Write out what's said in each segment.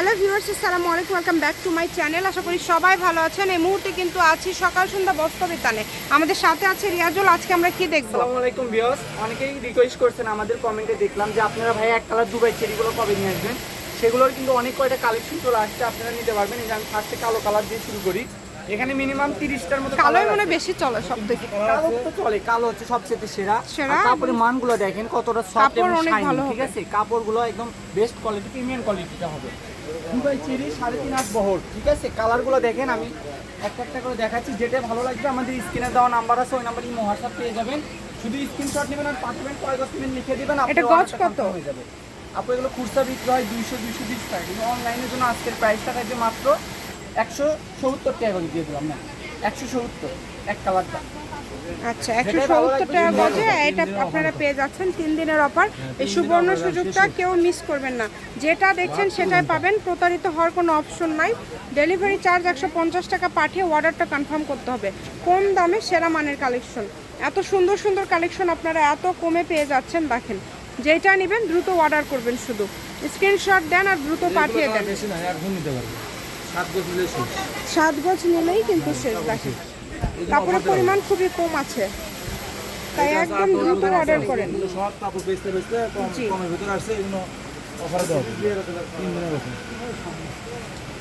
Hello viewers, আসসালামু আলাইকুম। Welcome back to my channel আশা করি সবাই ভালো আছেন। এই মুহূর্তে কিন্তু আছি সকাল সন্ধ্যা বস্তবিতানে আমাদের সাথে আছে রিয়াজুল। আজকে আমরা কি দেখব? আসসালামু আলাইকুম ভিউয়ার্স। অনেকেই রিকোয়েস্ট করছেন আমাদের কমেন্টে দেখলাম যে, আপনারা ভাই এক কালার দুবাই চেরিগুলো কবে নিয়ে আসবেন? সেগুলোর কিন্তু অনেক কয়টা কালেকশন চলে আসছে, আপনারা নিতে পারবেন। এই যে আমি ফার্স্টে কালো কালার দিয়ে শুরু করি। এখানে মিনিমাম তিরিশটার মতো কালোই colour মনে বেশি চলে সব থেকে কালো তো চলে কালো হচ্ছে সবচেয়ে সেরা। সেরা। আর কাপড়ের মানগুলো দেখেন কতটা সফট এবং শাইনি ভালো ঠিক। আছে? কাপড়গুলো একদম বেস্ট কোয়ালিটি প্রিমিয়াম কোয়ালিটিটা হবে। দুবাই চেরি সাড়ে তিন হাত বহর ঠিক আছে? কালারগুলো দেখেন আমি একটা একটা করে দেখাচ্ছি। যেটা ভালো লাগবে আমাদের স্ক্রিনে দেওয়া নাম্বার আছে ওই নাম্বারে হোয়াটসঅ্যাপ পেয়ে যাবেন। শুধু স্ক্রিনশট নেবেন আর পাঠাবেন কয় দশ মিনিট লিখে দেবেন আপনার এটা গজ কত? হয়ে যাবে। আপু এগুলো খুচরা বিক্রি হয় দুইশো দুইশো বিশ টাকা। কিন্তু অনলাইনের জন্য আজকের প্রাইসটা থাকবে মাত্র একশো সত্তর টাকা করে দিয়ে দিলাম না একশো সত্তর এক কালারটা আচ্ছা একশো সত্তর টাকা গজে এটা আপনারা পেয়ে যাচ্ছেন তিন দিনের অফার এই সুবর্ণ সুযোগটা কেউ মিস করবেন না। যেটা দেখছেন সেটাই পাবেন প্রতারিত হওয়ার কোনো অপশন নাই। ডেলিভারি চার্জ একশো পঞ্চাশ টাকা পাঠিয়ে অর্ডারটা কনফার্ম করতে হবে। কম দামে সেরা মানের কালেকশন এত সুন্দর সুন্দর কালেকশন আপনারা এত কমে পেয়ে যাচ্ছেন দেখেন। যেটা নেবেন দ্রুত অর্ডার করবেন শুধু। স্ক্রিনশট দেন আর দ্রুত পাঠিয়ে দেন। সাত গজ নিলেই কিন্তু শেষ দেখেন কাপড়ের পরিমাণ খুবই কম আছে। তাই একদম দ্রুত অর্ডার করেন। সব কাপড় বেচতে বেচতে কমের ভিতরে আসছে এগুলো অফারে দেওয়া তিন দিনের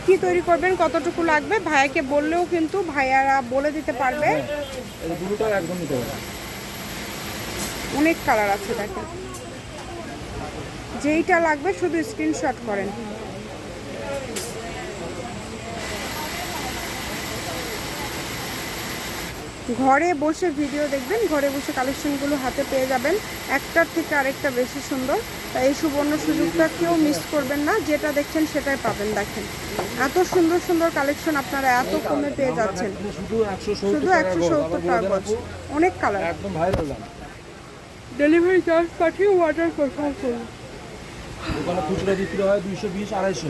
কি তৈরি করবেন কতটুকু লাগবে? ভাইয়াকে বললেও কিন্তু ভাইয়ারা বলে দিতে পারবে। অনেক কালার আছে দেখেন। যেইটা লাগবে শুধু স্ক্রিনশট করেন। ঘরে বসে ভিডিও দেখবেন ঘরে বসে কালেকশনগুলো হাতে পেয়ে যাবেন। একটার থেকে আরেকটা বেশি সুন্দর। তাই এই সুবর্ণ সুযোগটা কেউ মিস করবেন না যেটা দেখছেন সেটাই পাবেন দেখেন। এত সুন্দর সুন্দর কালেকশন আপনারা এত কমে পেয়ে যাচ্ছেন। শুধু একশো সত্তর টাকা অনেক কালার একদম ভাইরাল ডেলিভারি চার্জ পাঠিয়ে অর্ডার কনফার্ম করুন। দোকানে খুচরা বিক্রি হয় দুইশো বিশ আড়াইশো।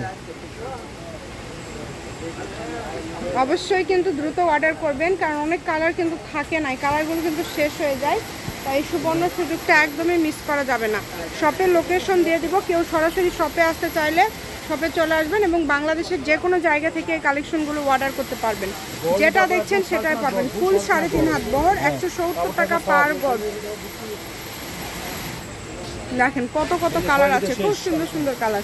অবশ্যই কিন্তু দ্রুত অর্ডার করবেন, কারণ অনেক কালার কিন্তু থাকে নাই কালারগুলো কিন্তু শেষ হয়ে যায়, তাই সুবর্ণ সুযোগটা একদমই মিস করা যাবে না। শপের লোকেশন দিয়ে দিব, কেউ সরাসরি শপে আসতে চাইলে শপে চলে আসবেন এবং বাংলাদেশের যে কোনো জায়গা থেকে এই কালেকশনগুলো অর্ডার করতে পারবেন। যেটা দেখছেন সেটাই পাবেন। ফুল সাড়ে তিন হাত বহর, একশো সত্তর টাকা পার গজ। দেখেন কত কত কালার আছে, খুব সুন্দর সুন্দর কালার